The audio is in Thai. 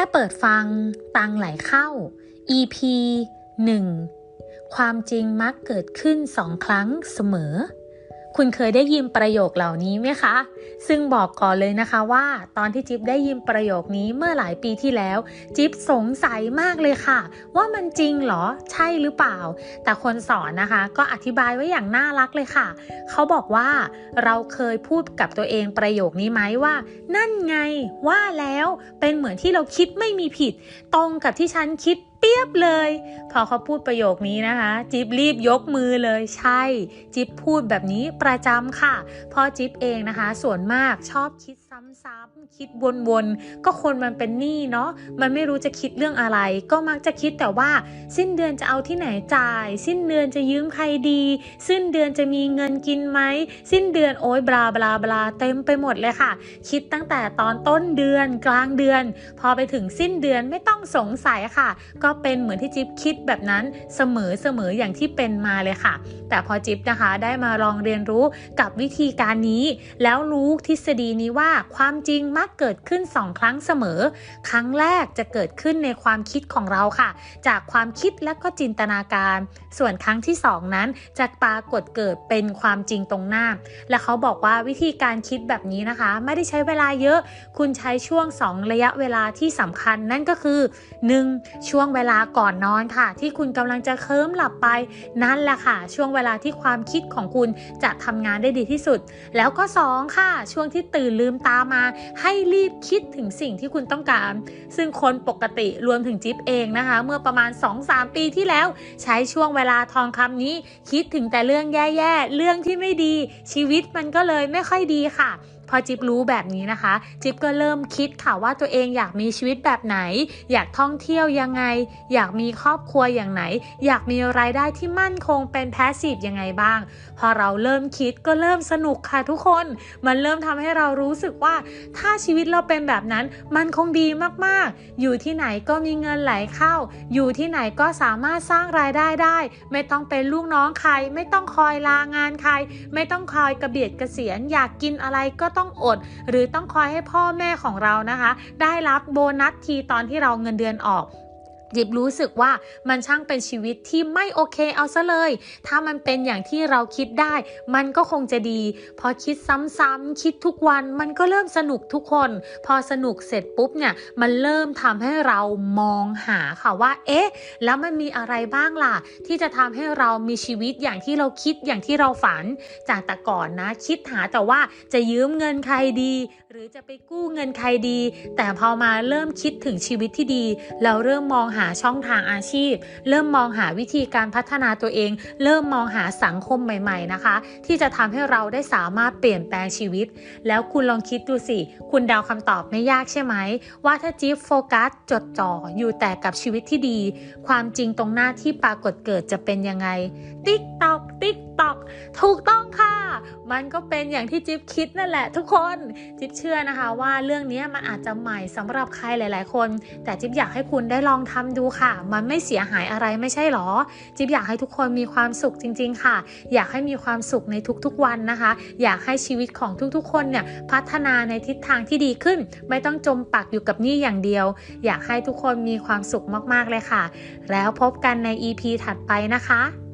ค่เปิดฟัง ตังไหลเข้า EP 1 ความจริงมักเกิดขึ้นสองครั้งเสมอ คุณเคยได้ยินประโยคเหล่านี้ไหมคะ ซึ่งบอกก่อนเลยนะคะว่า ตอนที่จิ๊บได้ยินประโยคนี้เมื่อหลายปีที่แล้ว จิ๊บสงสัยมากเลยค่ะ ว่ามันจริงเหรอ ใช่หรือเปล่า แต่คนสอนนะคะ ก็อธิบายไว้อย่างน่ารักเลยค่ะ เขาบอกว่าเราเคยพูดกับตัวเองประโยคนี้ไหมว่า นั่นไงว่าแล้วเป็นเหมือนที่เราคิดไม่มีผิด ตรงกับที่ฉันคิด ปียบเลย พอเขาพูดประโยคนี้นะคะ จิ๊บรีบยกมือเลยใช่ จิ๊บพูดแบบนี้ประจำค่ะเพอจิ๊บเองนะคะ ส่วนมากชอบคิด ซ้ำๆคิดวนๆก็คนมันเป็นหนี้เนาะมันไม่รู้จะคิดเรื่องอะไร ก็มักจะคิดแต่ว่า สิ้นเดือนจะเอาที่ไหนจ่าย สิ้นเดือนจะยืมใครดี สิ้นเดือนจะมีเงินกินไหมสิ้นเดือนโอ้ยบลาบลาบลาเต็มไปหมดเลยค่ะ คิดตั้งแต่ตอนต้นเดือนกลางเดือน พอไปถึงสิ้นเดือนไม่ต้องสงสัยค่ะ ก็เป็นเหมือนที่จิ๊บคิดแบบนั้นเสมอเสมออย่างที่เป็นมาเลยค่ะ แต่พอจิ๊บนะคะได้มาลองเรียนรู้กับวิธีการนี้ แล้วรู้ทฤษฎีนี้ว่าความจริงมักเกิดขึ้นสองครั้งเสมอ ครั้งแรกจะเกิดขึ้นในความคิดของเราค่ะ จากความคิดและก็จินตนาการ ส่วนครั้งที่สองนั้นจะปรากฏเกิดเป็นความจริงตรงหน้า และเขาบอกว่าวิธีการคิดแบบนี้นะคะ ไม่ได้ใช้เวลาเยอะ คุณใช้ช่วง 2 ระยะเวลาที่สำคัญนั่นก็คือ 1. ช่วงเวลาก่อนนอนค่ะ ที่คุณกำลังจะเคลิ้มหลับไปนั่นแหละค่ะ ช่วงเวลาที่ความคิดของคุณจะทำงานได้ดีที่สุด แล้วก็ 2 ค่ะ ช่วงที่ตื่นลืมตามา ให้รีบคิดถึงสิ่งที่คุณต้องการ ซึ่งคนปกติรวมถึงจิ๊บเองนะคะ เมื่อประมาณ 2-3 ปีที่แล้ว ใช้ช่วงเวลาทองคำนี้ คิดถึงแต่เรื่องแย่ๆ เรื่องที่ไม่ดี ชีวิตมันก็เลยไม่ค่อยดีค่ะ พอจิ๊บรู้แบบนี้นะคะ จิ๊บก็เริ่มคิดค่ะว่าตัวเองอยากมีชีวิตแบบไหน อยากท่องเที่ยวยังไง อยากมีครอบครัวอย่างไหน อยากมีรายได้ที่มั่นคงเป็นแพสซีฟยังไงบ้าง พอเราเริ่มคิดก็เริ่มสนุกค่ะทุกคน มันเริ่มทำให้เรารู้สึกว่า ถ้าชีวิตเราเป็นแบบนั้น มันคงดีมากๆ อยู่ที่ไหนก็มีเงินไหลเข้า อยู่ที่ไหนก็สามารถสร้างรายได้ได้ ไม่ต้องเป็นลูกน้องใคร ไม่ต้องคอยลางานใคร ไม่ต้องคอยกระเบียดกระเสียนอยากกินอะไรก็ต้องอด หรือต้องคอยให้พ่อแม่ของเรานะคะ ได้รับโบนัสทีตอนที่เราเงินเดือนออก หยิบรู้สึกว่ามันช่างเป็นชีวิตที่ไม่โอเคเอาซะเลย ถ้ามันเป็นอย่างที่เราคิดได้ มันก็คงจะดี พอคิดซ้ำๆคิดทุกวันมันก็เริ่มสนุกทุกคน พอสนุกเสร็จปุ๊บเนี่ย มันเริ่มทำให้เรามองหาค่ะว่า เอ๊ะ แล้วมันมีอะไรบ้างล่ะ ที่จะทำให้เรามีชีวิตอย่างที่เราคิดอย่างที่เราฝัน จากแต่ก่อนนะ คิดหาแต่ว่าจะยืมเงินใครดีหรือจะไปกู้เงินใครดี แต่พอมาเริ่มคิดถึงชีวิตที่ดี เราเริ่มมองหาช่องทางอาชีพ เริ่มมองหาวิธีการพัฒนาตัวเอง เริ่มมองหาสังคมใหม่ๆนะคะ ที่จะทำให้เราได้สามารถเปลี่ยนแปลงชีวิต แล้วคุณลองคิดดูสิ คุณเดาคำตอบไม่ยากใช่ไหม ว่าถ้าจิ๊บโฟกัสจดจ่ออยู่แต่กับชีวิตที่ดี ความจริงตรงหน้าที่ปรากฏเกิดจะเป็นยังไง ติ๊กตอกติ๊กตอกถูกต้องค่ะ มันก็เป็นอย่างที่จิ๊บคิดนั่นแหละ ทุกคนจิ๊บเชื่อนะคะว่าเรื่องนี้มันอาจจะใหม่สำหรับใครหลาย ๆ คน แต่จิ๊บอยากให้คุณได้ลองทำดูค่ะ มันไม่เสียหายอะไรไม่ใช่หรอ จิ๊บอยากให้ทุกคนมีความสุขจริง ๆ ค่ะ อยากให้มีความสุขในทุกๆวันนะคะ อยากให้ชีวิตของทุกๆ คนเนี่ยพัฒนาในทิศทางที่ดีขึ้น ไม่ต้องจมปักอยู่กับหนี้อย่างเดียว อยากให้ทุกคนมีความสุขมากๆเลยค่ะ แล้วพบกันใน EP ถัดไปนะคะ